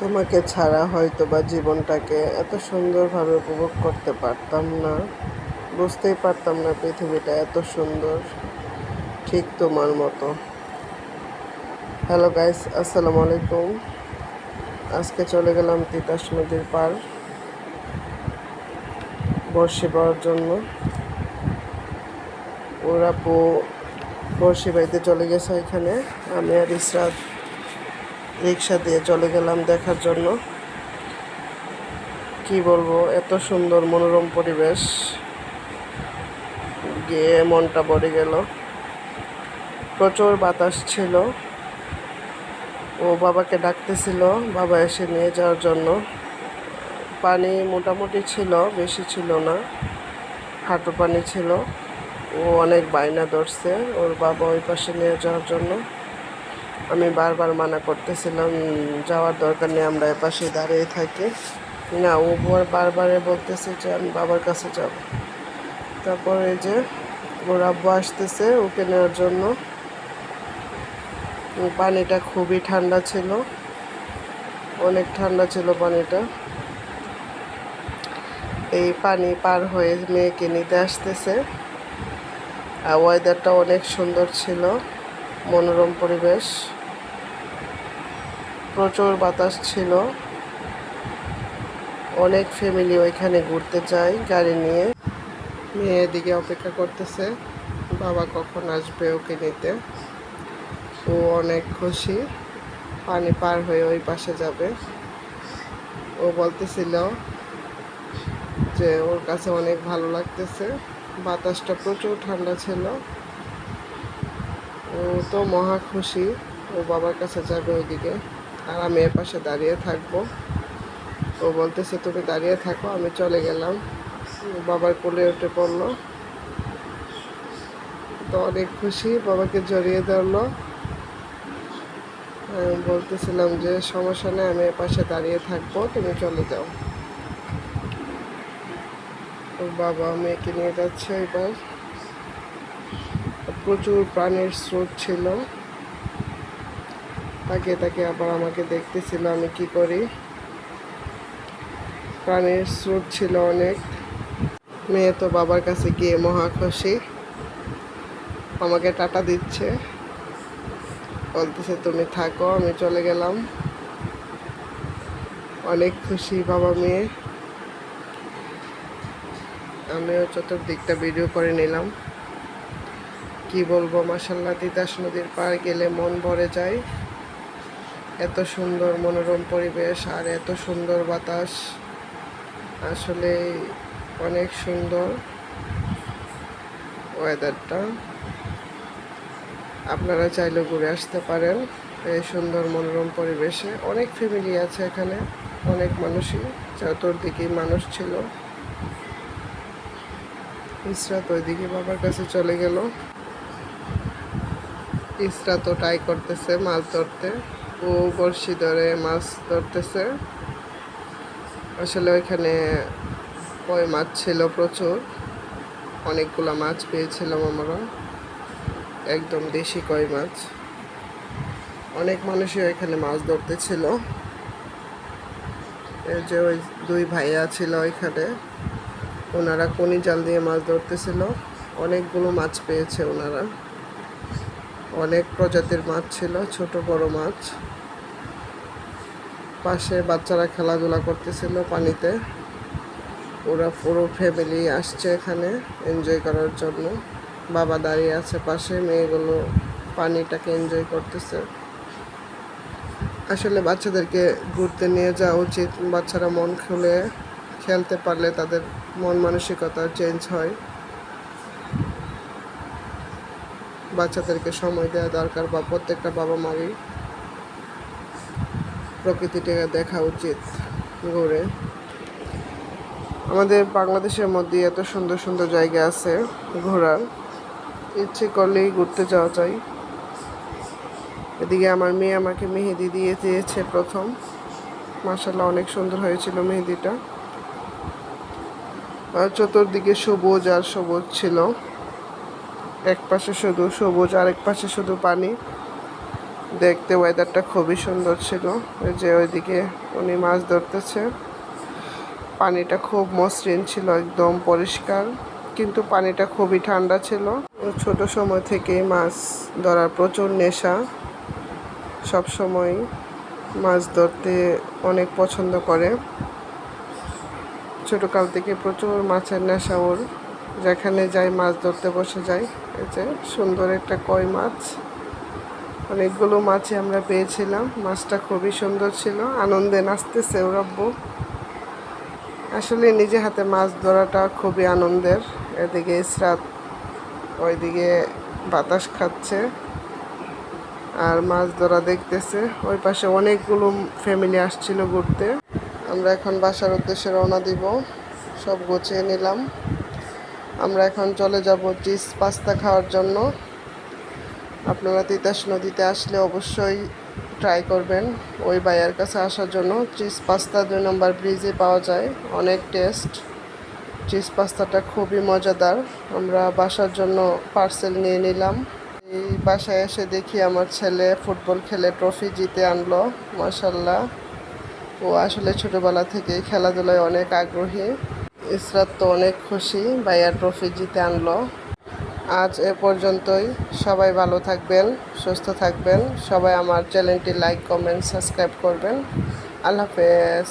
তোমাকে ছাড়া হয়তো বা জীবনটাকে এত সুন্দরভাবে উপভোগ করতে পারতাম না। বুঝতেই পারতাম না পৃথিবীটা এত সুন্দর। ঠিক তোমার মতো। হ্যালো গাইস আসসালামু আলাইকুম। আজকে চলে গেলাম তিতাস নদীর পার বর্ষি পাওয়ার জন্য। ওরা পো বর্ষি বাড়িতে চলে গেছে এখানে। আমি আর ইসরাত রিক্সা দিয়ে চলে গেলাম দেখার জন্য। কি বলব, এত সুন্দর মনোরম পরিবেশ। গিয়ে মনটা ভরে গেল। প্রচুর বাতাস ছিল। ও বাবাকে ডাকতেছিল, বাবা এসে নিয়ে যাওয়ার জন্য। পানি মোটামুটি ছিল, বেশি ছিল না। হাঁটু পানি ছিল। ও অনেক বায়না ধরছে, ওর বাবা ওই পাশে নিয়ে যাওয়ার জন্য। আমি বারবার মানা করতেছিলাম, যাওয়ার দরকার নেই, আমরা এপাশে দাঁড়িয়ে থাকি। না, ও বার বারবারে বলতেছে যে আমি বাবার কাছে যাব। তারপরে যে ওর আব্বু আসতেছে ওকে নেওয়ার জন্য। পানিটা খুবই ঠান্ডা ছিল, অনেক ঠান্ডা ছিল পানিটা। এই পানি পার হয়ে মেয়েকে নিতে আসতেছে। আর ওয়েদারটা অনেক সুন্দর ছিল, মনোরম পরিবেশ। প্রচুর বাতাস ছিল। অনেক ফ্যামিলি ওইখানে ঘুরতে যায় গাড়ি নিয়ে। মেয়ে এদিকে অপেক্ষা করতেছে, বাবা কখন আসবে ওকে নিতে। ও অনেক খুশি, পানি পার হয়ে ওই পাশে যাবে। ও বলতেছিল যে ওর কাছে অনেক ভালো লাগতেছে, বাতাসটা প্রচুর ঠান্ডা ছিল। ও তো মহা খুশি, ও বাবার কাছে যাবে ওইদিকে। আর আমি এর পাশে দাঁড়িয়ে থাকব। ও বলতেছে, তুমি দাঁড়িয়ে থাকো, আমি চলে গেলাম। বাবার কোলে উঠে পড়ল। তো অনেক খুশি, বাবাকে জড়িয়ে ধরলো। বলতেছিলাম যে, সমস্যা নেই, আমি পাশে দাঁড়িয়ে থাকব, তুমি চলে যাও। বাবা মেয়েকে নিয়ে যাচ্ছে এবার। প্রচুর প্রাণের স্রোত ছিল। তাকে তাকে আবার আমাকে দেখতেছিল আমি কি করি। প্রাণের স্রোত ছিল অনেক। মেয়ে তো বাবার কাছে গিয়ে মহা খুশি। আমাকে টাটা দিচ্ছে। বলতেছে, তুমি থাকো, আমি চলে গেলাম। অনেক খুশি বাবা মেয়ে। আমিও চতুর্দিকটা ভিডিও করে নিলাম। কি বলব মাসাল্লাহ তিতাস নদীর পার গেলে মন ভরে যায়। এত সুন্দর মনোরম পরিবেশ আর এত সুন্দর বাতাস। আসলে অনেক সুন্দর ওয়েদারটা আপনারা চাইলে ঘুরে আসতে পারেন এই সুন্দর মনোরম পরিবেশে। অনেক ফ্যামিলি আছে এখানে, অনেক মানুষই চতুর্দিকেই মানুষ ছিল। ইসরাত ওইদিকে বাবার কাছে চলে গেল। ইসরা তো ট্রাই করতেছে মাছ ধরতে। ও বড়শি ধরে মাছ ধরতেছে। আসলে ওইখানে কই মাছ ছিল প্রচুর। অনেকগুলো মাছ পেয়েছিলাম আমরা। একদম দেশি কই মাছ। অনেক মানুষই ওইখানে মাছ ধরতে ছিল এই যে ওই দুই ভাইয়া ছিল ওইখানে। ওনারা কনি জাল দিয়ে মাছ ধরতেছিল। অনেকগুলো মাছ পেয়েছে ওনারা। অনেক প্রজাতির মাছ ছিল, ছোট, বড় মাছ। পাশে বাচ্চারা খেলাধুলা করতেছিল পানিতে। ওরা পুরো ফ্যামিলি আসছে এখানে এনজয় করার জন্য। বাবা দাঁড়িয়ে আছে পাশে, মেয়েগুলো পানিটাকে এনজয় করতেছে। আসলে বাচ্চাদেরকে ঘুরতে নিয়ে যাওয়া উচিত। বাচ্চারা মন খুলে খেলতে পারলে তাদের মন মানসিকতা চেঞ্জ হয়। বাচ্চাদেরকে সময় দেওয়া দরকার বা প্রত্যেকটা বাবা মারই প্রকৃতিটাকে দেখা উচিত ঘুরে আমাদের বাংলাদেশের মধ্যে এত সুন্দর সুন্দর জায়গা আছে ঘোরার। ইচ্ছে করলেই ঘুরতে যাওয়া যায়। এদিকে আমার মেয়ে আমাকে মেহেদি দিয়ে দিয়েছে প্রথম। মাসাল্লাহ অনেক সুন্দর হয়েছিল মেহেদিটা। আর চতুর্দিকে সবুজ আর সবুজ ছিল। এক পাশে শুধু সবুজ আর এক পাশে শুধু পানি। দেখতে ওয়েদারটা খুবই সুন্দর ছিল। যে ওইদিকে উনি মাছ ধরতেছে। পানিটা খুব মসৃণ ছিল, একদম পরিষ্কার, কিন্তু পানিটা খুবই ঠান্ডা ছিল। ছোট সময় থেকেই মাছ ধরার প্রচুর নেশা। সব সময় মাছ ধরতে অনেক পছন্দ করে। ছোটকাল থেকে প্রচুর মাছের নেশা ওর। যেখানে যাই, মাছ ধরতে বসে যাই। এই যে সুন্দর একটা কই মাছ। অনেকগুলো মাছই আমরা পেয়েছিলাম। মাছটা খুবই সুন্দর ছিল। আনন্দে নাচতেছে ওর আসলে নিজে হাতে মাছ ধরাটা খুবই আনন্দের। এদিকে ইসরাত ওইদিকে বাতাস খাচ্ছে আর মাছ ধরা দেখতেছে। ওই পাশে অনেকগুলো ফ্যামিলি আসছিল ঘুরতে। আমরা এখন বাসার উদ্দেশ্যে রওনা দিব। সব গুছিয়ে নিলাম। আমরা এখন চলে যাব চিজ পাস্তা খাওয়ার জন্য। আপনারা তিতাস নদীতে আসলে অবশ্যই ট্রাই করবেন ওই বাইয়ের কাছে আসার জন্য। চিজ পাস্তা দুই নম্বর ব্রিজে পাওয়া যায়, অনেক টেস্ট চিজ পাস্তাটা খুবই মজাদার। আমরা বাসার জন্য পার্সেল নিয়ে নিলাম। এই বাসায় এসে দেখি আমার ছেলে ফুটবল খেলে ট্রফি জিতে আনলো মাসাল্লাহ ও আসলে ছোটোবেলা থেকেই খেলাধুলায় অনেক আগ্রহী। ইসরাত তো অনেক খুশি ভাইয়া ট্রফি জিতে আনলো। আজ এ পর্যন্তই, সবাই ভালো থাকবেন, সুস্থ থাকবেন, সবাই আমার চ্যানেলটি লাইক কমেন্ট সাবস্ক্রাইব করবেন। আল্লাহ হাফেজ।